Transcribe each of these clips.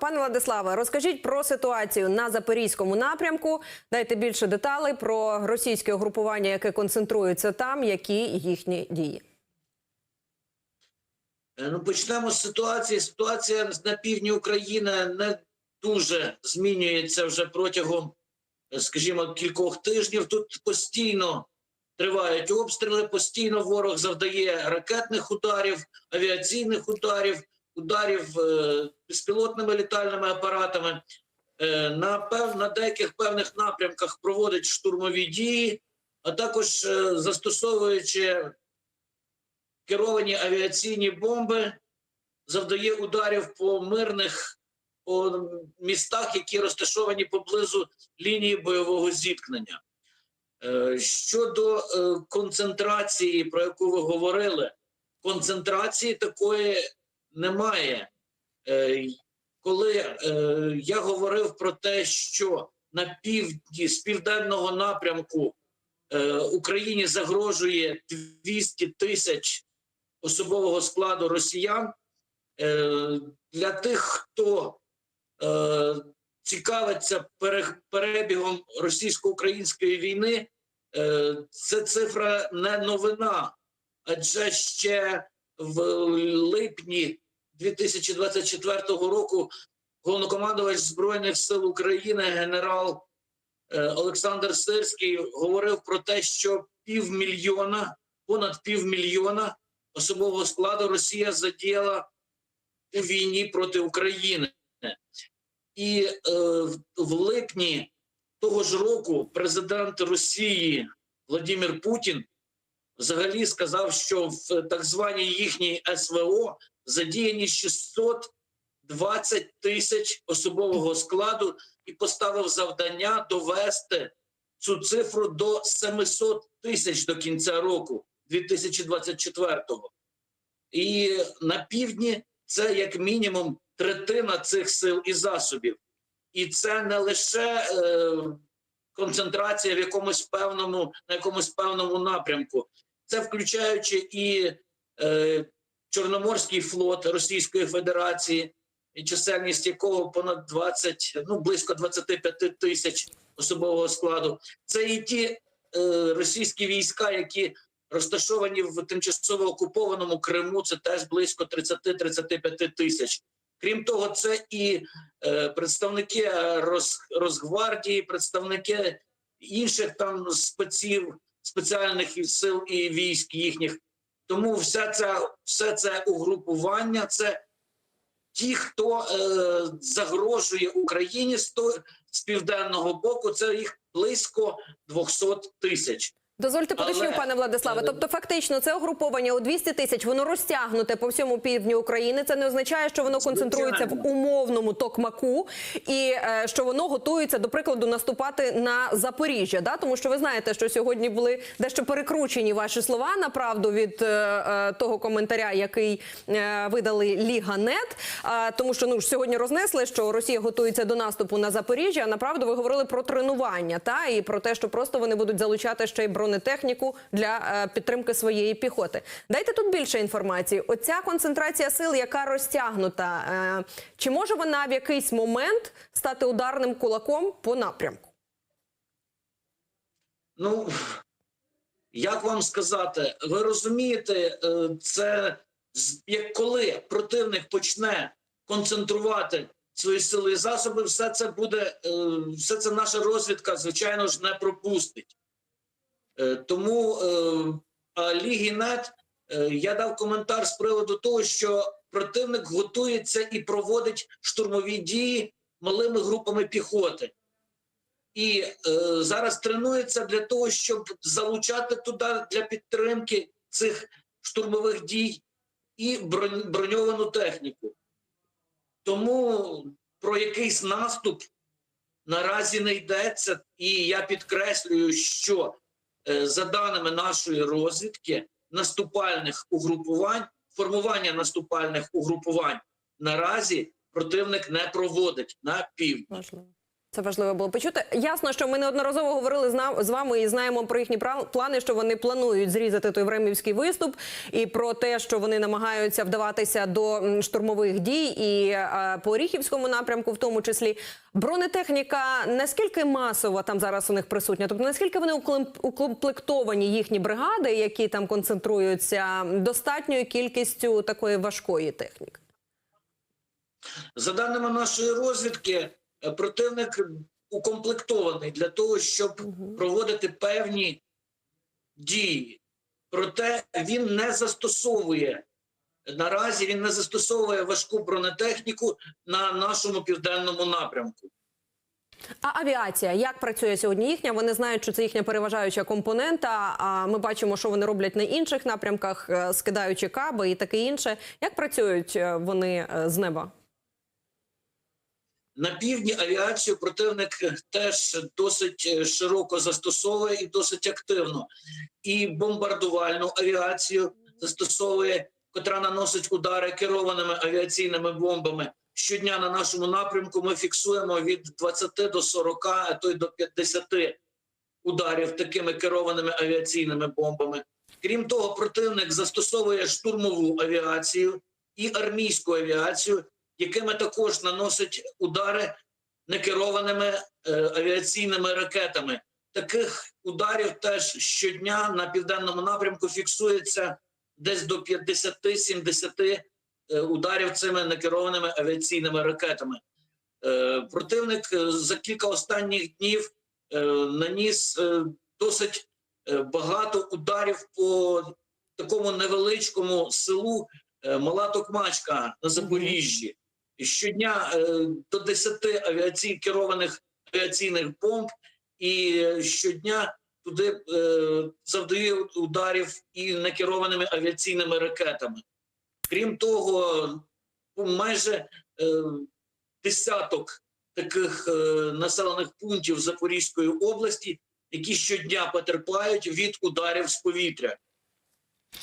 Пане Владиславе, розкажіть про ситуацію на запорізькому напрямку. Дайте більше деталей про російське угрупування, яке концентрується там, які їхні дії. Е, Ну, почнемо з ситуації. Ситуація на півдні України не дуже змінюється вже протягом, е, скажімо, кількох тижнів. Тут постійно тривають обстріли, постійно ворог завдає ракетних ударів, авіаційних ударів, ударів е, безпілотними літальними апаратами. Е, на, пев, на деяких певних напрямках проводить штурмові дії, а також е, застосовуючи керовані авіаційні бомби, завдає ударів по мирних по містах, які розташовані поблизу лінії бойового зіткнення. Щодо концентрації, про яку ви говорили, концентрації такої немає. Е, Коли е, я говорив про те, що на півдні з південного напрямку е, Україні загрожує 200 тисяч особового складу росіян. Для тих, хто цікавиться перебігом російсько-української війни, це цифра не новина, адже ще в липні 2024 року головнокомандувач Збройних сил України генерал е, Олександр Сирський говорив про те, що півмільйона, понад півмільйона особового складу Росія задіяла у війні проти України. І е, в- в липні того ж року президент Росії Владимир Путін взагалі сказав, що в так званій їхній СВО задіяні 620 тисяч особового складу і поставив завдання довести цю цифру до 700 тисяч до кінця року 2024-го. І на півдні це як мінімум третина цих сил і засобів. І це не лише е, концентрація в якомусь певному на якомусь певному напрямку, це включаючи і е, Чорноморський флот Російської Федерації, чисельність якого понад 20, ну близько 25 тисяч особового складу. Це і ті е, російські війська, які розташовані в тимчасово окупованому Криму. Це теж близько 30-35 тисяч. Крім того, це і е, представники Росгвардії, представники інших там спеців, спеціальних сил і військ їхніх. Тому вся ця, все це угрупування це ті, хто е, загрожує Україні з, то, з південного боку, це їх близько 200 тисяч. Дозвольте Але, пане Владиславе. е, Тобто, фактично, це угруповання у 200 тисяч, воно розтягнуте по всьому півдню України. Це не означає, що воно концентрується в умовному токмаку і е, що воно готується, до прикладу, наступати на Запоріжжя. Да? Тому що ви знаєте, що сьогодні були дещо перекручені ваші слова на правду від е, е, того коментаря, який е, видали Ліга Нет. Е, тому що ну ж сьогодні рознесли, що Росія готується до наступу на Запоріжжя. А направду ви говорили про тренування та і про те, що просто вони будуть залучати ще й бронетехніку для е, підтримки своєї піхоти. Дайте тут більше інформації. Оця концентрація сил, яка розтягнута, е, чи може вона в якийсь момент стати ударним кулаком по напрямку? Ну як вам сказати, ви розумієте, е, це як коли противник почне концентрувати свої сили і засоби, все це буде, все це наша розвідка, звичайно ж, не пропустить. Е, Тому е, Лігі НЕТ е, я дав коментар з приводу того, що противник готується і проводить штурмові дії малими групами піхоти і е, зараз тренується для того, щоб залучати туди для підтримки цих штурмових дій і бронь- броньовану техніку. Тому про якийсь наступ наразі не йдеться, і я підкреслюю, що за даними нашої розвідки, наступальних угрупувань, формування наступальних угрупувань наразі противник не проводить на півдні. Це важливо було почути. Ясно, що ми неодноразово говорили з вами і знаємо про їхні плани, що вони планують зрізати той времівський виступ, і про те, що вони намагаються вдаватися до штурмових дій, і по Оріхівському напрямку, в тому числі бронетехніка. Наскільки масово там зараз у них присутня? Тобто наскільки вони укомплектовані їхні бригади, які там концентруються, достатньою кількістю такої важкої техніки? За даними нашої розвідки, противник укомплектований для того, щоб проводити певні дії. Проте він не застосовує наразі. Він не застосовує важку бронетехніку на нашому південному напрямку. А авіація як працює сьогодні їхня? Вони знають, що це їхня переважаюча компонента. А ми бачимо, що вони роблять на інших напрямках, е, скидаючи каби і таке інше. Як працюють е, вони е, з неба? На півдні авіацію противник теж досить е, широко застосовує і досить активно. І бомбардувальну авіацію застосовує, котра наносить удари керованими авіаційними бомбами. Щодня на нашому напрямку ми фіксуємо від 20 до 40, а то й до 50 ударів такими керованими авіаційними бомбами. Крім того, противник застосовує штурмову авіацію і армійську авіацію, якими також наносить удари некерованими е, авіаційними ракетами. Таких ударів теж щодня на південному напрямку фіксується десь до 50-70 е, ударів цими некерованими авіаційними ракетами. Е, Противник за кілька останніх днів наніс досить багато ударів по такому невеличкому селу Мала Токмачка на Запоріжжі. Щодня е, до 10 авіацій керованих авіаційних бомб, і щодня туди е, завдає ударів і некерованими авіаційними ракетами. Крім того, майже е, десяток таких населених пунктів Запорізької області, які щодня потерпають від ударів з повітря.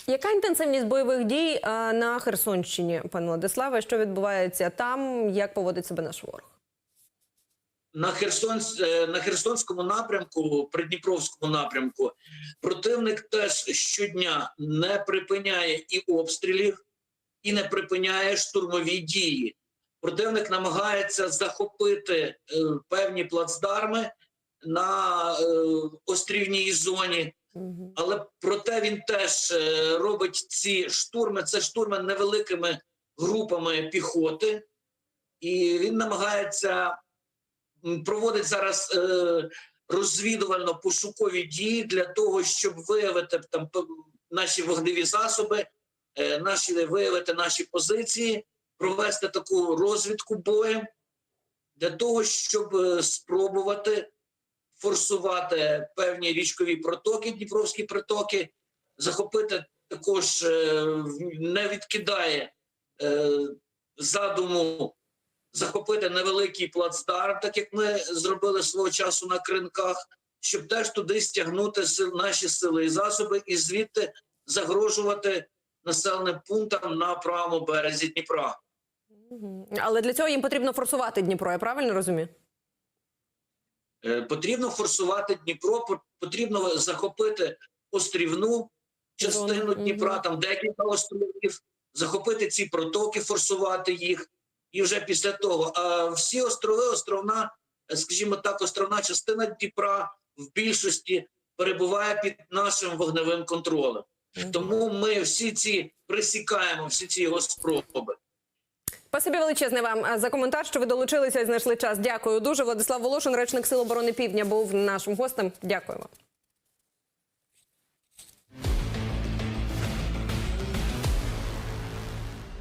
Яка інтенсивність бойових дій е, на Херсонщині, пане Владиславе? Що відбувається там? Як поводить себе наш ворог? На Херсон е, на Херсонському напрямку, Придніпровському напрямку, противник теж щодня не припиняє і обстрілів, і не припиняє штурмові дії. Противник намагається захопити е, певні плацдарми на острівній зоні. Але проте він теж е, робить ці штурми. Це штурми невеликими групами піхоти, і він намагається проводить зараз е, розвідувально-пошукові дії для того, щоб виявити там наші вогневі засоби, е, наші виявити наші позиції, провести таку розвідку боєм для того, щоб спробувати форсувати певні річкові протоки, дніпровські притоки, захопити також е, не відкидає е, задуму захопити невеликий плацдарм, так як ми зробили свого часу на кринках, щоб теж туди стягнути наші сили і засоби, і звідти загрожувати населеним пунктам на правому березі Дніпра. Але для цього їм потрібно форсувати Дніпро. Я правильно розумію? Е, Потрібно форсувати Дніпро, по- потрібно захопити острівну частину Дніпра, там декілька островів, захопити ці протоки, форсувати їх, і вже після того. А всі острови, островна, скажімо так, островна частина Дніпра в більшості перебуває під нашим вогневим контролем. Тому ми всі ці присікаємо, всі ці його спроби. Спасибі величезне вам за коментар, що ви долучилися і знайшли час. Дякую дуже. Владислав Волошин, речник Сил оборони Півдня, був нашим гостем. Дякую вам.